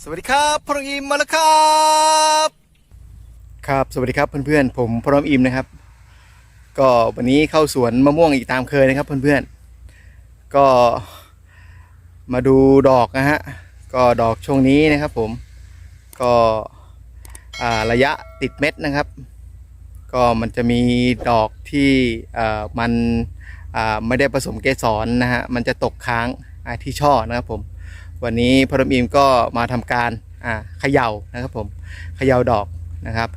สวัสดีครับพรหมอิมมาแล้วครับ ครับสวัสดีครับเพื่อนๆผมพรหมอิมนะครับ ก็วันนี้เข้าสวนมะม่วงอีกตามเคยนะครับเพื่อนๆก็มาดูดอกนะฮะก็ดอกช่วงนี้นะครับผมก็อ่าระยะติดเม็ดนะครับ ก็มันจะมีดอกที่อ่ามันอ่าไม่ได้ผสมเกสรนะฮะมันจะตกค้างที่ช่อนะครับผม วันนี้พรมอิมก็มาทำการอ่าเขย่านะครับผมเขย่าดอกนะครับ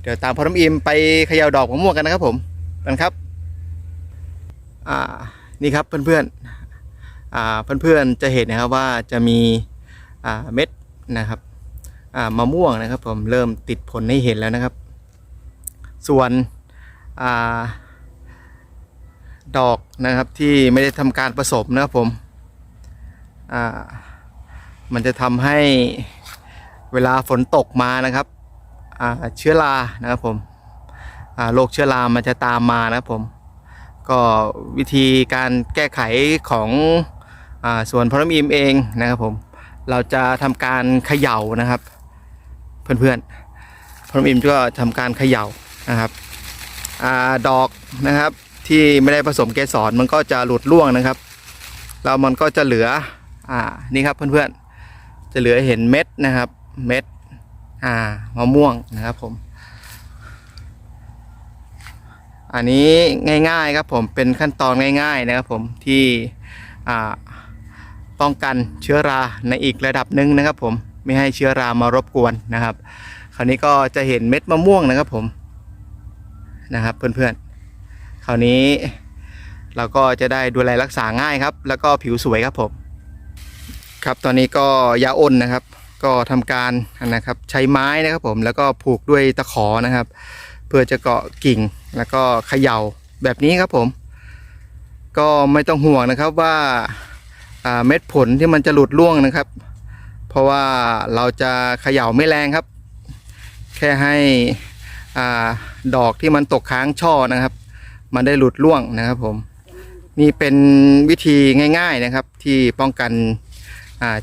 เดี๋ยวตามพรมอิมไปเขย่าดอกมะม่วงกันนะครับผมกันครับอ่านี่ครับเพื่อนๆอ่าเพื่อนๆจะเห็นนะครับว่าจะมีอ่าเม็ดนะครับอ่ามะม่วงนะครับผมเริ่มติดผลให้เห็นแล้วนะครับ ส่วนอ่าดอกนะครับที่ไม่ได้ทำการผสมนะครับผมอ่า มันจะทำให้เวลาฝนตกมานะครับเชื้อรานะครับผมโรคเชื้อรามันจะตามมานะครับผม ก็วิธีการแก้ไขของอส่วนพรมอิมเองนะครับผม เราจะทำการเขย่านะครับ เพื่อนๆพรมอิมก็ทำการเขย่านะครับอดอกนะครับที่ไม่ได้ผสมเกสรมันก็จะหลุดร่วงนะครับ แล้วมันก็จะเหลืออ่านี่ครับเพื่อนๆ จะเหลือเห็นเม็ดนะครับ เม็ดอ่ามะม่วงนะครับผม อันนี้ง่ายๆครับผมเป็นขั้นตอนง่าย ๆ นะครับผมที่อ่าป้องกันเชื้อราในอีกระดับหนึ่งนะครับ ผมไม่ให้เชื้อรามารบกวนนะครับ คราวนี้ก็จะเห็นเม็ดมะม่วงนะครับผมนะครับเพื่อนๆ คราวนี้เราก็จะได้ดูแลรักษาง่ายครับ แล้วก็ผิวสวยครับผม ครับตอนนี้ก็ยาอ้นนะครับ ก็ทำการนะครับใช้ไม้นะครับผมแล้วก็ผูกด้วยตะขอนะครับ เพื่อจะเกาะกิ่งแล้วก็เขย่าแบบนี้ครับผม ก็ไม่ต้องห่วงนะครับว่าเม็ดผลที่มันจะหลุดร่วงนะครับ เพราะว่าเราจะเขย่าไม่แรงครับ แค่ให้อดอกที่มันตกค้างช่อนะครับ มันได้หลุดร่วงนะครับผมนี่เป็นวิธีง่าย ๆนะครับที่ป้องกัน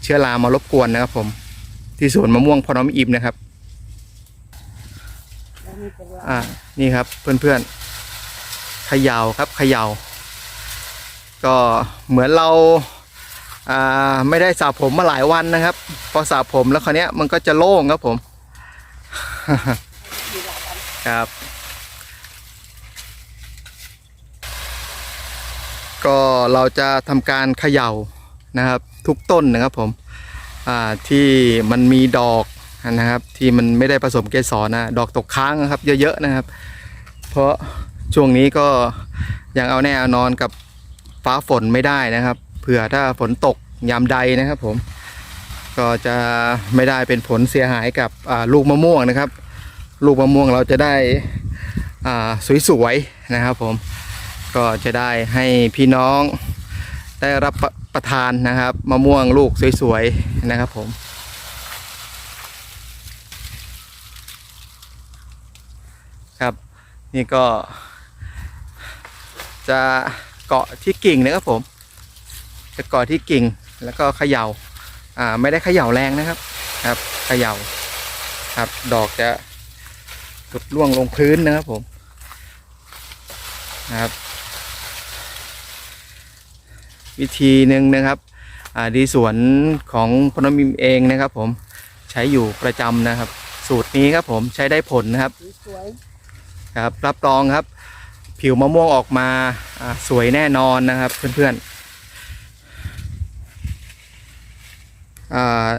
เชื้อรามารบกวนนะครับผม ที่สวนมะม่วงพอน้อมอิ่มนะครับอ่านี่ครับเพื่อนๆเขย่าครับเขย่า ก็เหมือนเราไม่ได้สระผมมาหลายวันนะครับ พอสระผมแล้วคราวนี้ยมันก็จะโล่งครับผมครับ ก็เราจะทำการเขย่านะครับ ทุกต้นนะครับผมที่มันมีดอกนะครับที่มันไม่ได้ผสมเกสรนะดอกตกค้างนะครับ เยอะๆนะครับ เพราะช่วงนี้ก็ยังเอาแน่เอานอนกับฟ้าฝนไม่ได้นะครับ เผื่อถ้าฝนตกยามใดนะครับผมก็จะไม่ได้เป็นผลเสียหายกับลูกมะม่วงนะครับ ลูกมะม่วงเราจะได้สวยๆนะครับผมก็จะได้ให้พี่น้องได้รับ ประทานนะครับมะม่วงลูกสวยๆนะครับผม ครับนี่ก็ จะเกาะที่กิ่งนะครับผม จะเกาะที่กิ่งแล้วก็เขย่าอ่าไม่ได้เขย่าแรงนะครับครับเขย่าครับดอกจะหลุดล่วงลงพื้นนะครับผมนะครับ วิธีหนึ่งนะครับอ่าดีสวนของพนมิมเองนะครับผมใช้อยู่ประจำนะครับ สูตรนี้ครับผมใช้ได้ผลนะครับสวยครับรับรองครับ ผิวมะม่วงออกมาอ่าสวยแน่นอนนะครับเพื่อนๆอ่า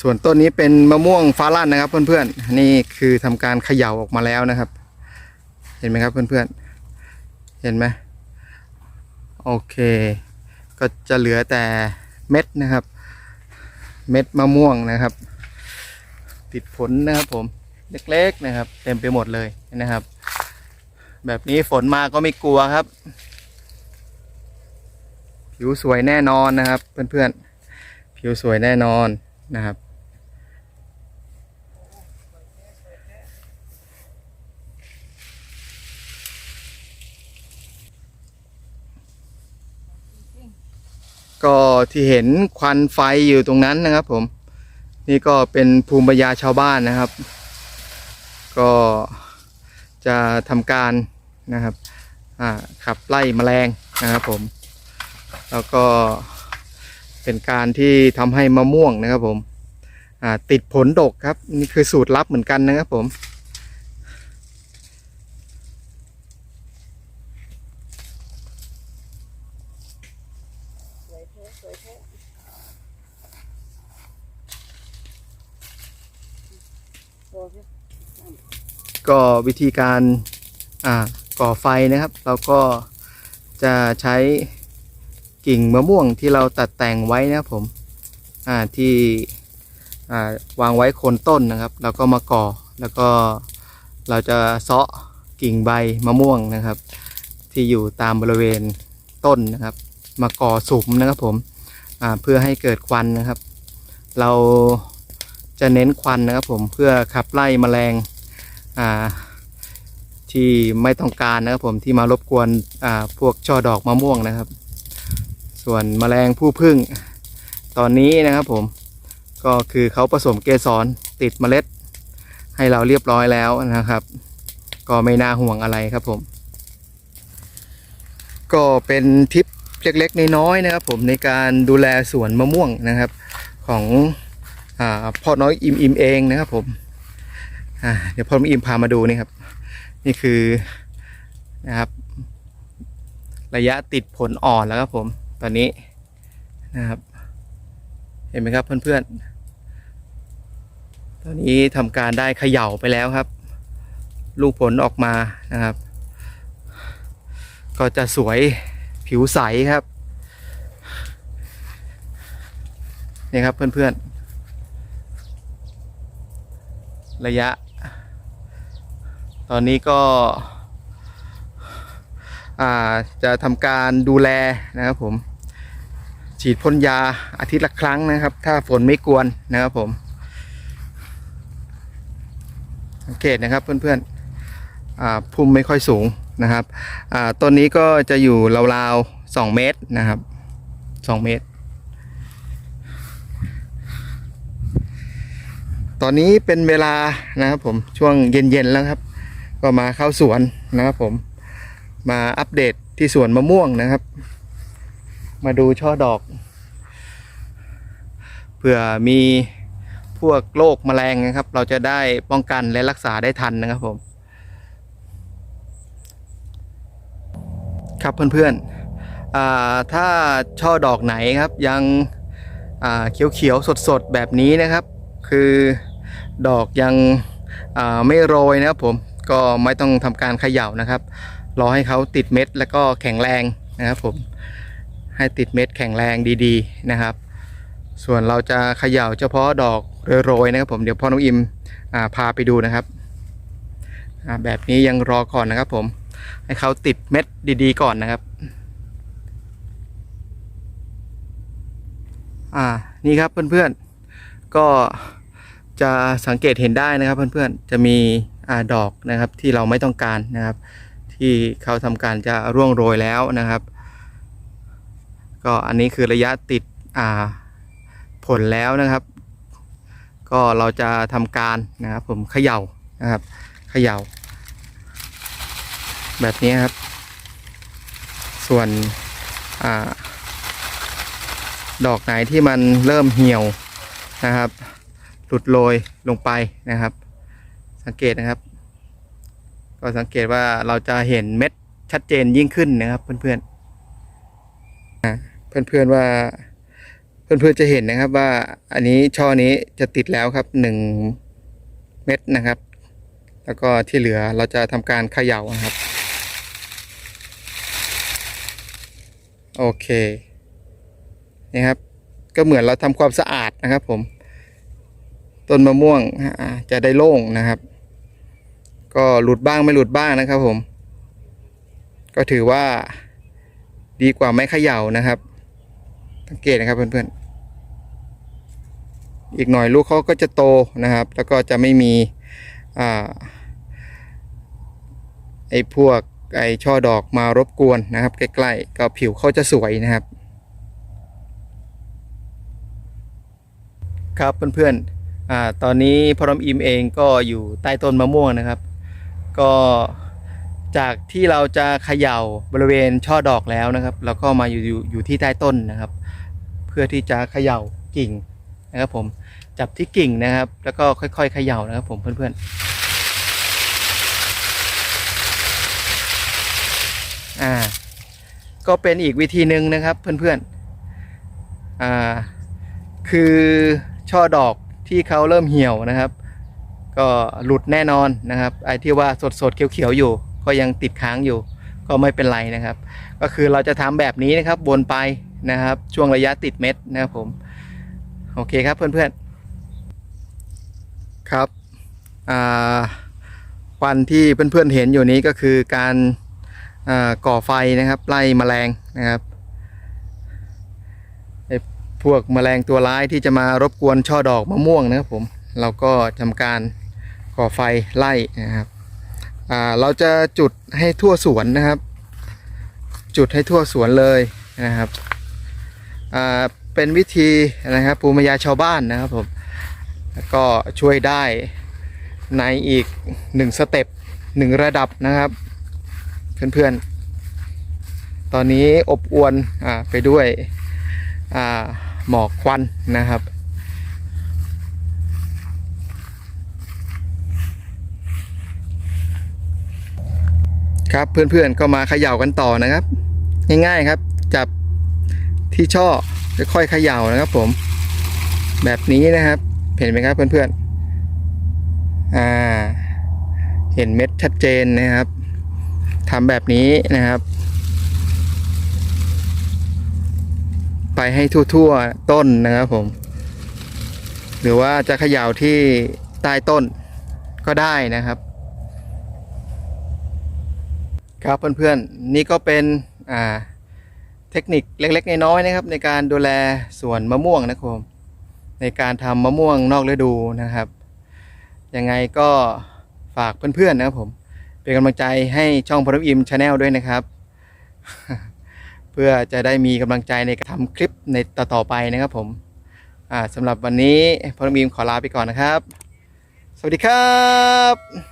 ส่วนต้นนี้เป็นมะม่วงฟ้าลั่นนะครับ เพื่อนๆนี่คือทำการเขย่าออกมาแล้วนะครับ เห็นไหมครับเพื่อนๆเห็นไหมโอเค ก็จะเหลือแต่เม็ดนะครับ เม็ดมะม่วงนะครับ ติดผลนะครับผมเล็กๆนะครับ เต็มไปหมดเลยนะครับ แบบนี้ฝนมาก็ไม่กลัวครับ ผิวสวยแน่นอนนะครับ เพื่อนๆผิวสวยแน่นอนนะครับ ก็ที่เห็นควันไฟอยู่ตรงนั้นนะครับผม นี่ก็เป็นภูมิปัญญาชาวบ้านนะครับ ก็จะทำการนะครับขับไล่แมลงนะครับผม แล้วก็เป็นการที่ทำให้มะม่วงนะครับผมติดผลดกครับ นี่คือสูตรลับเหมือนกันนะครับผม สวยแท้สวยแท้โอ้ย ก็วิธีการก่อไฟนะครับ เราก็จะใช้กิ่งมะม่วงที่เราตัดแต่งไว้นะครับผมที่วางไว้โคนต้นนะครับแล้วก็มาก่อแล้วก็เราจะเซาะกิ่งใบมะม่วงนะครับ ที่อยู่ตามบริเวณต้นนะครับ มาก่อสุมนะครับผมเพื่อให้เกิดควันนะครับ เรา จะเน้นควันนะครับผมเพื่อขับไล่แมลงที่ไม่ต้องการนะครับผมที่มารบกวนพวกช่อดอกมะม่วงนะครับ ส่วนแมลงผู้พึ่งตอนนี้นะครับผมก็คือเขาผสมเกสรติดเมล็ด ให้เราเรียบร้อยแล้วนะครับ ก็ไม่น่าห่วงอะไรครับผม ก็เป็นทิปเล็กๆน้อยๆนะครับผมในการดูแลสวนมะม่วงนะครับ ของ พ่อน้อยอิมอิมเองนะครับผมเดี๋ยวพ่ออิมพามาดูนี่ครับ นี่คือนะครับ ระยะติดผลอ่อนแล้วครับผมตอนนี้นะครับ เห็นไหมครับเพื่อนๆ ตอนนี้ทำการได้เขย่าไปแล้วครับ ลูกผลออกมานะครับ ก็จะสวยผิวใสครับนี่ครับเพื่อนๆ ระยะ ตอนนี้ก็จะทำการดูแลนะครับผม ฉีดพ่นยาอาทิตย์ละครั้งนะครับ ถ้าฝนไม่กวนนะครับผมสังเกตนะครับเพื่อนๆอ่าพุ่มไม่ค่อยสูงนะครับต้นนี้ก็จะอยู่ราวๆ2เมตรนะครับ2เมตร ตอนนี้เป็นเวลานะครับผมช่วงเย็นๆแล้วครับ ก็มาเข้าสวนนะครับผม มาอัปเดตที่สวนมะม่วงนะครับ มาดูช่อดอกเผื่อมีพวกโรคแมลงนะครับ เราจะได้ป้องกันและรักษาได้ทันนะครับผม ครับเพื่อนๆอ่าถ้าช่อดอกไหนครับยังอ่าเขียวๆสดๆแบบนี้นะครับ คือ ดอกยังไม่โรยนะครับผมก็ไม่ต้องทำการเขย่านะครับ รอให้เขาติดเม็ดแล้วก็แข็งแรงนะครับผมให้ติดเม็ดแข็งแรงดีๆนะครับ ส่วนเราจะเขย่าเฉพาะดอกโรยๆนะครับผมเดี๋ยวพ่อน้องอิมอพาไปดูนะครับแบบนี้ยังรอก่อนนะครับผมให้เขาติดเม็ดดีๆก่อนนะครับอ่านี่ครับเพื่อนๆก็ จะสังเกตเห็นได้นะครับเพื่อนๆ จะมีอดอกนะครับที่เราไม่ต้องการนะครับ ที่เขาทำการจะร่วงโรยแล้วนะครับ ก็อันนี้คือระยะติดผลแล้วนะครับ ก็เราจะทำการนะครับผมเขย่านะครับเขย่า แบบนี้ครับ ส่วนอดอกไหนที่มันเริ่มเหี่ยวนะครับ หลุดโรยลงไปนะครับ สังเกตนะครับ ก็สังเกตว่าเราจะเห็นเม็ดชัดเจนยิ่งขึ้นนะครับ เพื่อนๆอ่าเพื่อนๆว่าเพื่อนๆจะเห็นนะครับว่าอันนี้ช่อนี้จะติดแล้วครับหนึ่งเม็ดนะครับ แล้วก็ที่เหลือเราจะทำการเขย่านะครับ โอเคนี่ครับ ก็เหมือนเราทำความสะอาดนะครับผม ต้นมะม่วงจะได้โล่งนะครับ ก็หลุดบ้างไม่หลุดบ้างนะครับผม ก็ถือว่าดีกว่าไม่เขย่านะครับสังเกตนะครับเพื่อนๆ อีกหน่อยลูกเขาก็จะโตนะครับ แล้วก็จะไม่มีอ่าไอ้พวกไอ้ช่อดอกมารบกวนนะครับใกล้ๆก็ผิวเขาจะสวยนะครับ ครับเพื่อนๆ อ่าตอนนี้พรอมอิมเองก็อยู่ใต้ต้นมะม่วงนะครับ ก็จากที่เราจะเขย่าบริเวณช่อดอกแล้วนะครับเราก็มาอยู่อยู่อยู่ที่ใต้ต้นนะครับ เพื่อที่จะเขย่ากิ่งนะครับผมจับที่กิ่งนะครับ แล้วก็ค่อยๆเขย่านะครับผมเพื่อนๆอ่าก็เป็นอีกวิธีหนึ่งนะครับเพื่อนๆอ่าคือช่อดอก ที่เขาเริ่มเหี่ยวนะครับ ก็หลุดแน่นอนนะครับไอ้ที่ว่าสดสดๆเขียวๆอยู่ ก็ยังติดค้างอยู่ ก็ไม่เป็นไรนะครับ ก็คือเราจะทำแบบนี้นะครับวนไปนะครับ ช่วงระยะติดเม็ดนะครับผมโอเคครับเพื่อนๆครับอ่าวันที่เพื่อนๆเห็นอยู่นี้ก็คือการอ่าก่อไฟนะครับไล่แมลงนะครับ พวกแมลงตัวร้ายที่จะมารบกวนช่อดอกมะม่วงนะครับผมเราก็ทำการก่อไฟไล่นะครับเราจะจุดให้ทั่วสวนนะครับ จุดให้ทั่วสวนเลยนะครับเป็นวิธีนะครับภูมิปัญญาชาวบ้านนะครับผมแล้วก็ช่วยได้ในอีกหนึ่งสเต็ปหนึ่งระดับนะครับ เพื่อนๆ ตอนนี้อบอวนอไปด้วยอ่า หมอกควันนะครับ ครับเพื่อนๆก็มาเขย่ากันต่อนะครับ ง่ายๆครับ จับที่ช่อค่อยๆเขย่านะครับ ผม แบบนี้นะครับ เห็นไหมครับเพื่อนๆอ่า เห็นเม็ดชัดเจนนะครับทำแบบนี้นะครับ ไป ให้ทั่วๆต้นนะครับผม หรือว่าจะเขย่าที่ใต้ต้นก็ได้นะครับ ครับเพื่อนๆ นี่ก็เป็นเทคนิคเล็กๆน้อยๆนะครับ ในการดูแลสวนมะม่วงนะครับผมในการทำมะม่วงนอกฤดูนะครับ ยังไงก็ฝากเพื่อนๆนะครับผม เป็นกำลังใจให้ช่องพรมอิมชาแนลด้วยนะครับ เพื่อจะได้มีกำลังใจในการทำคลิปในต่อๆไปนะครับผมอ่าสำหรับวันนี้พรมอิมขอลาไปก่อนนะครับ สวัสดีครับ